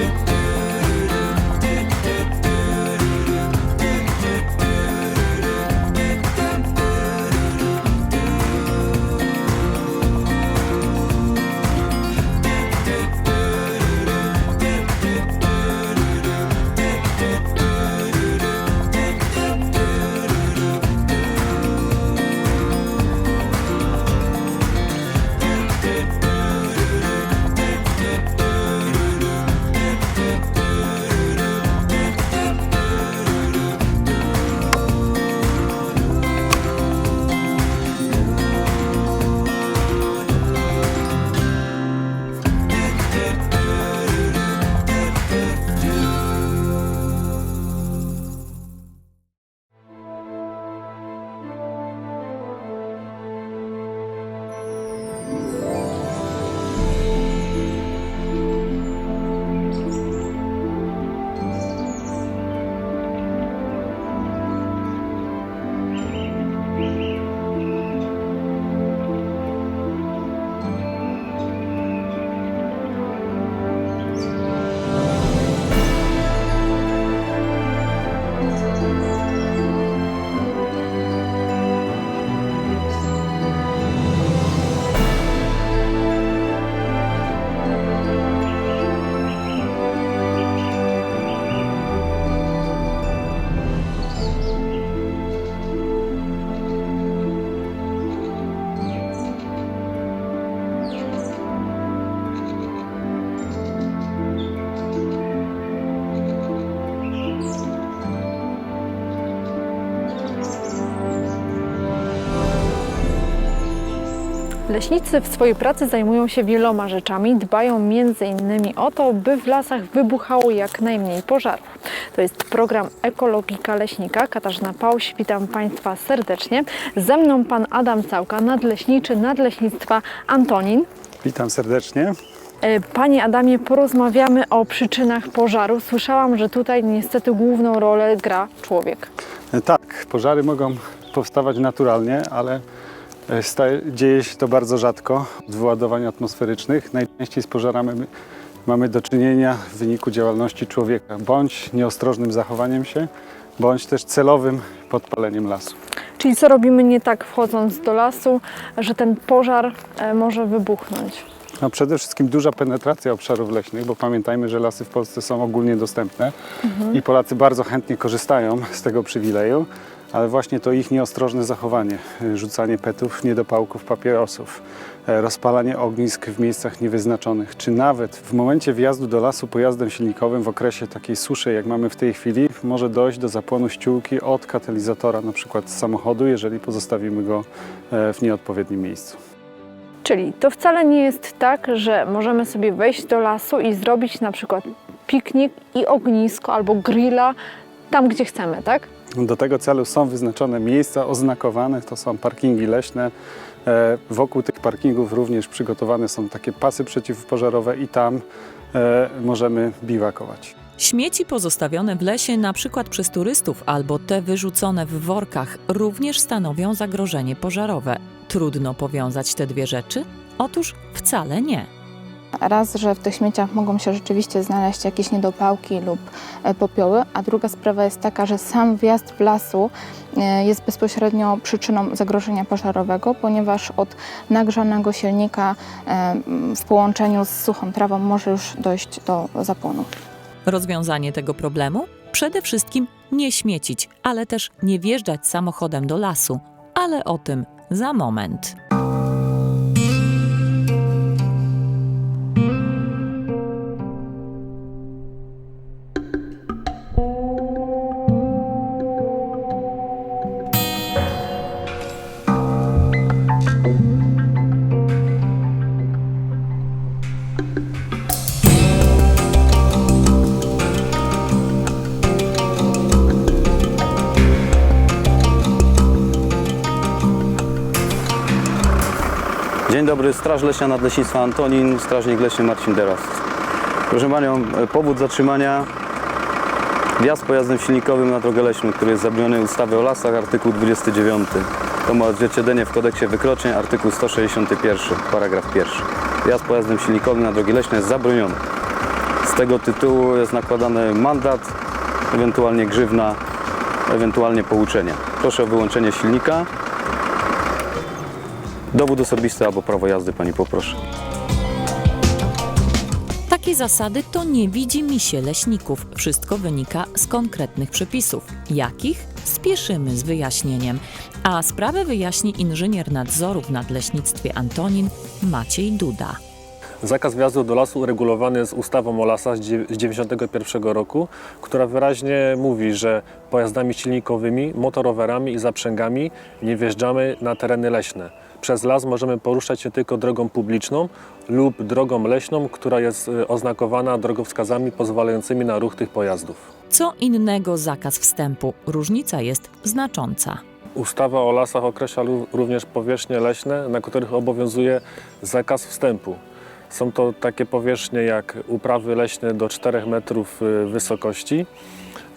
it. Leśnicy w swojej pracy zajmują się wieloma rzeczami. Dbają m.in. o to, by w lasach wybuchało jak najmniej pożarów. To jest program Ekologika Leśnika. Katarzyna Pałś, witam Państwa serdecznie. Ze mną Pan Adam Całka, nadleśniczy Nadleśnictwa Antonin. Witam serdecznie. E, Panie Adamie, porozmawiamy o przyczynach pożaru. Słyszałam, że tutaj niestety główną rolę gra człowiek. E, Tak, pożary mogą powstawać naturalnie, ale dzieje się to bardzo rzadko od wyładowań atmosferycznych. Najczęściej z pożarami mamy do czynienia w wyniku działalności człowieka, bądź nieostrożnym zachowaniem się, bądź też celowym podpaleniem lasu. Czyli co robimy nie tak wchodząc do lasu, że ten pożar e, może wybuchnąć? No przede wszystkim duża penetracja obszarów leśnych, bo pamiętajmy, że lasy w Polsce są ogólnie dostępne i Polacy bardzo chętnie korzystają z tego przywileju, ale właśnie to ich nieostrożne zachowanie, y, rzucanie petów, niedopałków, papierosów, e, rozpalanie ognisk w miejscach niewyznaczonych, czy nawet w momencie wjazdu do lasu pojazdem silnikowym w okresie takiej suszy, jak mamy w tej chwili, może dojść do zapłonu ściółki od katalizatora, na przykład z samochodu, jeżeli pozostawimy go e, w nieodpowiednim miejscu. Czyli to wcale nie jest tak, że możemy sobie wejść do lasu i zrobić na przykład piknik i ognisko albo grilla tam, gdzie chcemy, tak? Do tego celu są wyznaczone miejsca oznakowane, to są parkingi leśne. E, Wokół tych parkingów również przygotowane są takie pasy przeciwpożarowe i tam e, możemy biwakować. Śmieci pozostawione w lesie na przykład przez turystów albo te wyrzucone w workach również stanowią zagrożenie pożarowe. Trudno powiązać te dwie rzeczy? Otóż wcale nie. Raz, że w tych śmieciach mogą się rzeczywiście znaleźć jakieś niedopałki lub e, popioły, a druga sprawa jest taka, że sam wjazd w lasu e, jest bezpośrednio przyczyną zagrożenia pożarowego, ponieważ od nagrzanego silnika e, w połączeniu z suchą trawą może już dojść do zapłonu. Rozwiązanie tego problemu? Przede wszystkim nie śmiecić, ale też nie wjeżdżać samochodem do lasu. Ale o tym za moment. Dobry, Straż Leśna Nadleśnictwa Antonin, Strażnik Leśny Marcin Derast. Proszę Panią, e, powód zatrzymania wjazd pojazdem silnikowym na drogę leśną, który jest zabroniony ustawy o lasach, artykuł 29. To ma odzwierciedlenie w kodeksie wykroczeń, artykuł 161, paragraf 1. Wjazd pojazdem silnikowym na drogi leśne jest zabroniony. Z tego tytułu jest nakładany mandat, ewentualnie grzywna, ewentualnie pouczenie. Proszę o wyłączenie silnika. Dowód osobisty albo prawo jazdy pani poproszę. Takie zasady to nie widzi mi się leśników. Wszystko wynika z konkretnych przepisów. Jakich? Spieszymy z wyjaśnieniem. A sprawę wyjaśni inżynier nadzoru w nadleśnictwie Antonin Maciej Duda. Zakaz wjazdu do lasu uregulowany jest ustawą o lasach z dziew- z 1991 roku, która wyraźnie mówi, że pojazdami silnikowymi, motorowerami i zaprzęgami nie wjeżdżamy na tereny leśne. Przez las możemy poruszać się tylko drogą publiczną lub drogą leśną, która jest y, oznakowana drogowskazami pozwalającymi na ruch tych pojazdów. Co innego zakaz wstępu. Różnica jest znacząca. Ustawa o lasach określa również powierzchnie leśne, na których obowiązuje zakaz wstępu. Są to takie powierzchnie jak uprawy leśne do 4 metrów y, wysokości,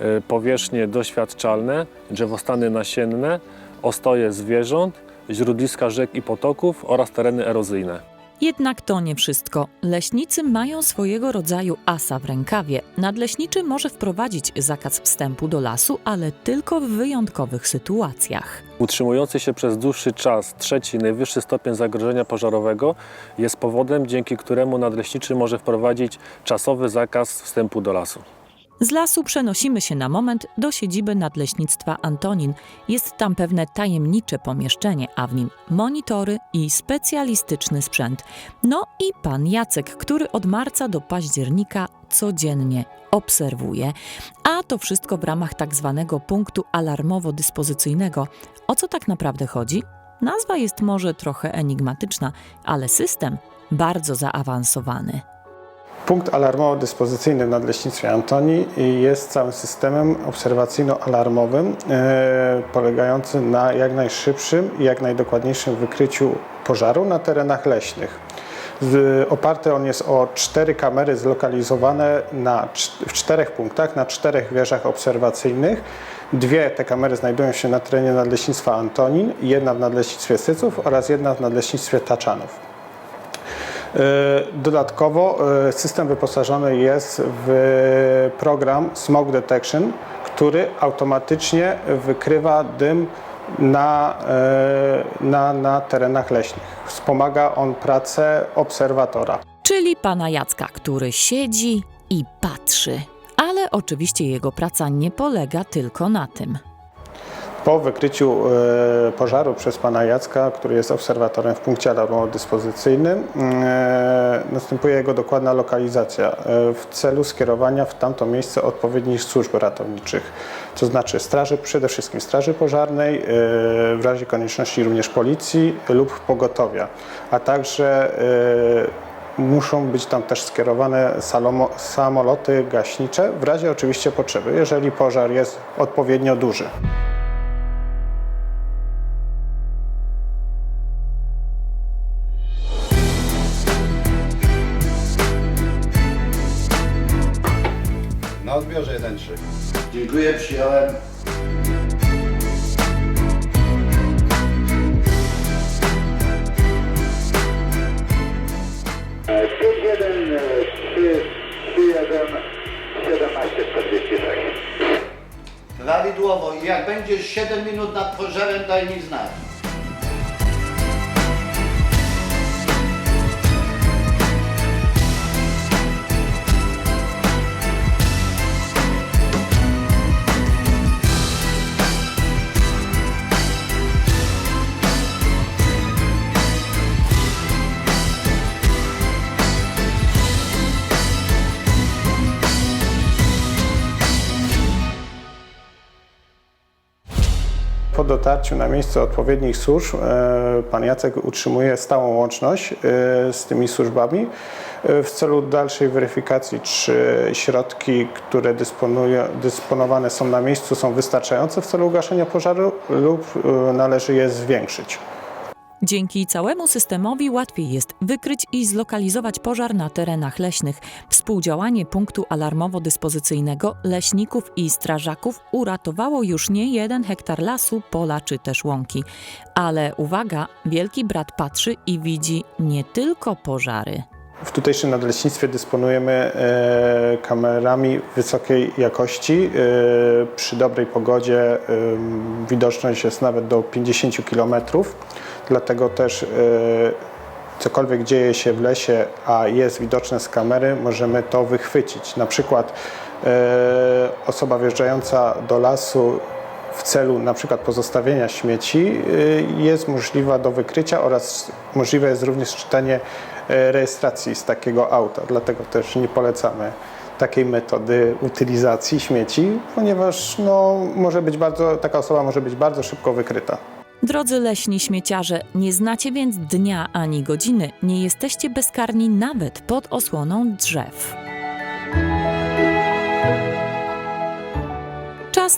y, powierzchnie doświadczalne, drzewostany nasienne, ostoje zwierząt, źródliska rzek i potoków oraz tereny erozyjne. Jednak to nie wszystko. Leśnicy mają swojego rodzaju asa w rękawie. Nadleśniczy może wprowadzić zakaz wstępu do lasu, ale tylko w wyjątkowych sytuacjach. Utrzymujący się przez dłuższy czas trzeci najwyższy stopień zagrożenia pożarowego jest powodem, dzięki któremu nadleśniczy może wprowadzić czasowy zakaz wstępu do lasu. Z lasu przenosimy się na moment do siedziby Nadleśnictwa Antonin. Jest tam pewne tajemnicze pomieszczenie, a w nim monitory i specjalistyczny sprzęt. No i pan Jacek, który od marca do października codziennie obserwuje. A to wszystko w ramach tak zwanego punktu alarmowo-dyspozycyjnego. O co tak naprawdę chodzi? Nazwa jest może trochę enigmatyczna, ale system bardzo zaawansowany. Punkt alarmowo-dyspozycyjny w Nadleśnictwie Antoni jest całym systemem obserwacyjno-alarmowym e, polegającym na jak najszybszym i jak najdokładniejszym wykryciu pożaru na terenach leśnych. Oparty on jest o cztery kamery zlokalizowane na, w czterech punktach, na czterech wieżach obserwacyjnych. Dwie te kamery znajdują się na terenie Nadleśnictwa Antonin, jedna w Nadleśnictwie Syców oraz jedna w Nadleśnictwie Taczanów. E, Dodatkowo e, system wyposażony jest w program Smoke Detection, który automatycznie wykrywa dym na, e, na, na terenach leśnych. Wspomaga on pracę obserwatora. czyli pana Jacka, który siedzi i patrzy. Ale oczywiście jego praca nie polega tylko na tym. Po wykryciu e, pożaru przez pana Jacka, który jest obserwatorem w punkcie alarmowo-dyspozycyjnym, e, następuje jego dokładna lokalizacja e, w celu skierowania w tamto miejsce odpowiednich służb ratowniczych, to znaczy straży, przede wszystkim straży pożarnej, w razie konieczności również policji lub pogotowia, a także muszą być tam też skierowane samoloty gaśnicze w razie oczywiście potrzeby, jeżeli pożar jest odpowiednio duży. Na odbiorze 1-3. Dziękuję, przyjąłem. Prawidłowo. I jak będziesz 7 minut nad pożarem, daj mi znać. Dotarciu na miejsce odpowiednich służb e, pan Jacek utrzymuje stałą łączność e, z tymi służbami e, w celu dalszej weryfikacji, czy środki, które dysponowane są na miejscu są wystarczające w celu ugaszenia pożaru lub należy je zwiększyć. Dzięki całemu systemowi łatwiej jest wykryć i zlokalizować pożar na terenach leśnych. Współdziałanie punktu alarmowo-dyspozycyjnego leśników i strażaków uratowało już nie jeden hektar lasu, pola czy też łąki. Ale uwaga, wielki brat patrzy i widzi nie tylko pożary. W tutejszym nadleśnictwie dysponujemy e, kamerami wysokiej jakości. E, przy dobrej pogodzie e, widoczność jest nawet do 50 km, dlatego też cokolwiek dzieje się w lesie, a jest widoczne z kamery, możemy to wychwycić. Na przykład osoba wjeżdżająca do lasu w celu na przykład pozostawienia śmieci y, jest możliwa do wykrycia oraz możliwe jest również czytanie e, rejestracji z takiego auta. Dlatego też nie polecamy takiej metody utylizacji śmieci, ponieważ no, może być bardzo, taka osoba może być bardzo szybko wykryta. Drodzy leśni śmieciarze, nie znacie więc dnia ani godziny, nie jesteście bezkarni nawet pod osłoną drzew.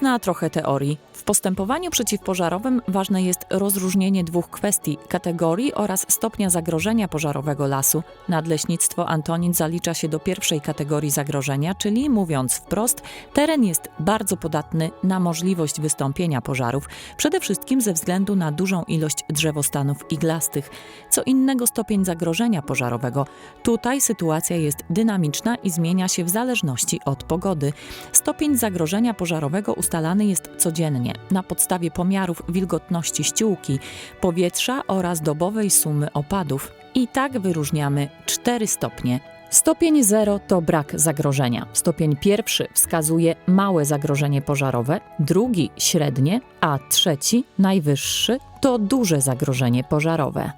Na trochę teorii. W postępowaniu przeciwpożarowym ważne jest rozróżnienie dwóch kwestii: kategorii oraz stopnia zagrożenia pożarowego lasu. Nadleśnictwo Antonin zalicza się do pierwszej kategorii zagrożenia, czyli mówiąc wprost, teren jest bardzo podatny na możliwość wystąpienia pożarów, przede wszystkim ze względu na dużą ilość drzewostanów iglastych. Co innego stopień zagrożenia pożarowego. Tutaj sytuacja jest dynamiczna i zmienia się w zależności od pogody. Stopień zagrożenia pożarowego ustalany jest codziennie na podstawie pomiarów wilgotności ściółki, powietrza oraz dobowej sumy opadów. I tak wyróżniamy cztery stopnie. Stopień 0 to brak zagrożenia. Stopień pierwszy wskazuje małe zagrożenie pożarowe, drugi średnie, a trzeci, najwyższy, to duże zagrożenie pożarowe.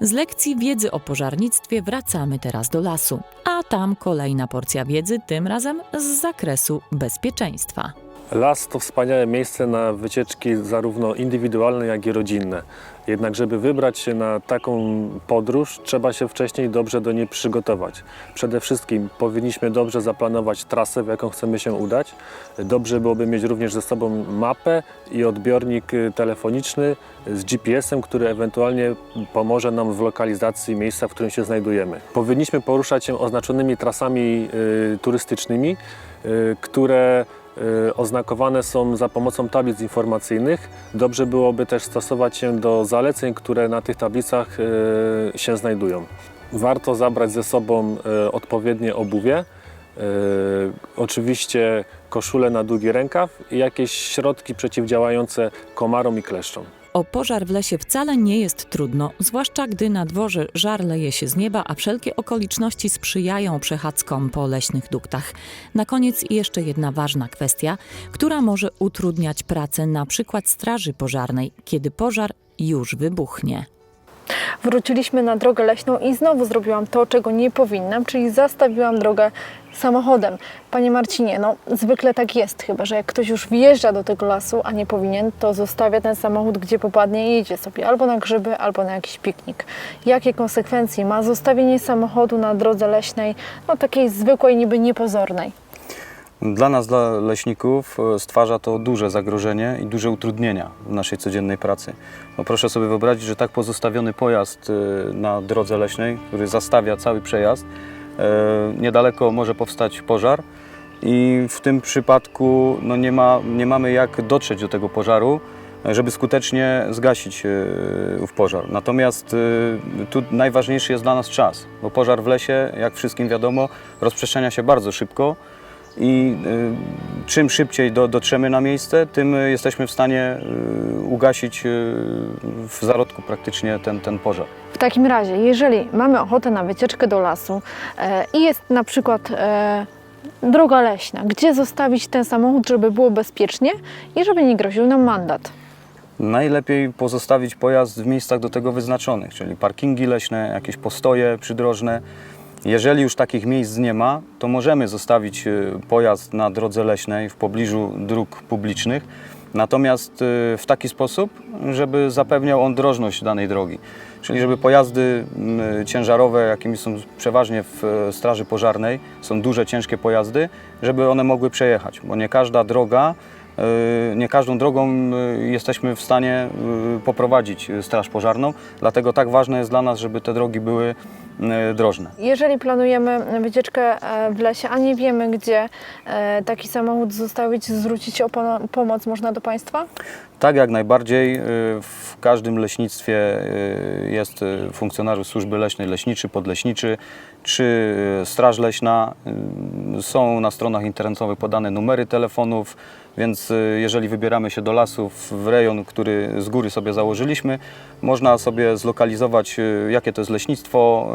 Z lekcji wiedzy o pożarnictwie wracamy teraz do lasu, a tam kolejna porcja wiedzy, tym razem z zakresu bezpieczeństwa. Las to wspaniałe miejsce na wycieczki zarówno indywidualne, jak i rodzinne. Jednak, żeby wybrać się na taką podróż, trzeba się wcześniej dobrze do niej przygotować. Przede wszystkim powinniśmy dobrze zaplanować trasę, w jaką chcemy się udać. Dobrze byłoby mieć również ze sobą mapę i odbiornik y, telefoniczny z GPS-em, który ewentualnie pomoże nam w lokalizacji miejsca, w którym się znajdujemy. Powinniśmy poruszać się oznaczonymi trasami y, turystycznymi, y, które oznakowane są za pomocą tablic informacyjnych. Dobrze byłoby też stosować się do zaleceń, które na tych tablicach y, się znajdują. Warto zabrać ze sobą y, odpowiednie obuwie, y, oczywiście koszulę na długi rękaw i jakieś środki przeciwdziałające komarom i kleszczom. O pożar w lesie wcale nie jest trudno, zwłaszcza gdy na dworze żar leje się z nieba, a wszelkie okoliczności sprzyjają przechadzkom po leśnych duktach. Na koniec jeszcze jedna ważna kwestia, która może utrudniać pracę na przykład straży pożarnej, kiedy pożar już wybuchnie. Wróciliśmy na drogę leśną i znowu zrobiłam to, czego nie powinnam, czyli zastawiłam drogę samochodem. Panie Marcinie, no zwykle tak jest chyba, że jak ktoś już wjeżdża do tego lasu, a nie powinien, to zostawia ten samochód gdzie popadnie i jedzie sobie albo na grzyby, albo na jakiś piknik. Jakie konsekwencje ma zostawienie samochodu na drodze leśnej, no takiej zwykłej, niby niepozornej? Dla nas, dla leśników, e, stwarza to duże zagrożenie i duże utrudnienia w naszej codziennej pracy. No proszę sobie wyobrazić, że tak pozostawiony pojazd e, na drodze leśnej, który zastawia cały przejazd, e, niedaleko może powstać pożar i w tym przypadku no nie, ma, nie mamy jak dotrzeć do tego pożaru, żeby skutecznie zgasić ów pożar. Natomiast tu najważniejszy jest dla nas czas, bo pożar w lesie, jak wszystkim wiadomo, rozprzestrzenia się bardzo szybko i y, czym szybciej do, dotrzemy na miejsce, tym y, jesteśmy w stanie y, ugasić y, w zarodku praktycznie ten, ten pożar. W takim razie, jeżeli mamy ochotę na wycieczkę do lasu e, i jest na przykład e, droga leśna, gdzie zostawić ten samochód, żeby było bezpiecznie i żeby nie groził nam mandat? Najlepiej pozostawić pojazd w miejscach do tego wyznaczonych, czyli parkingi leśne, jakieś postoje przydrożne. Jeżeli już takich miejsc nie ma, to możemy zostawić y, pojazd na drodze leśnej w pobliżu dróg publicznych, natomiast y, w taki sposób, żeby zapewniał on drożność danej drogi. Czyli żeby pojazdy ciężarowe, jakimi są przeważnie w e, straży pożarnej, są duże, ciężkie pojazdy, żeby one mogły przejechać, bo nie każda droga nie każdą drogą e, jesteśmy w stanie e, poprowadzić e, straż pożarną, dlatego tak ważne jest dla nas, żeby te drogi były e, drożne. Jeżeli planujemy wycieczkę e, w lesie, a nie wiemy, gdzie e, taki samochód zostawić, zwrócić o pomoc można do Państwa? Tak, jak najbardziej. W każdym leśnictwie jest funkcjonariusz służby leśnej, leśniczy, podleśniczy czy e, Straż Leśna. Są na stronach internetowych podane numery telefonów, więc y, jeżeli wybieramy się do lasów w rejon, który z góry sobie założyliśmy, można sobie zlokalizować, y, jakie to jest leśnictwo,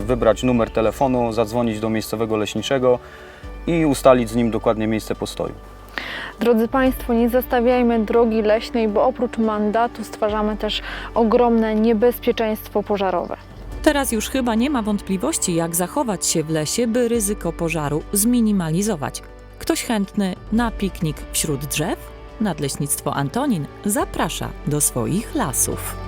y, wybrać numer telefonu, zadzwonić do miejscowego leśniczego i ustalić z nim dokładnie miejsce postoju. Drodzy Państwo, nie zostawiajmy drogi leśnej, bo oprócz mandatu stwarzamy też ogromne niebezpieczeństwo pożarowe. Teraz już chyba nie ma wątpliwości, jak zachować się w lesie, by ryzyko pożaru zminimalizować. Ktoś chętny na piknik wśród drzew? Nadleśnictwo Antonin zaprasza do swoich lasów.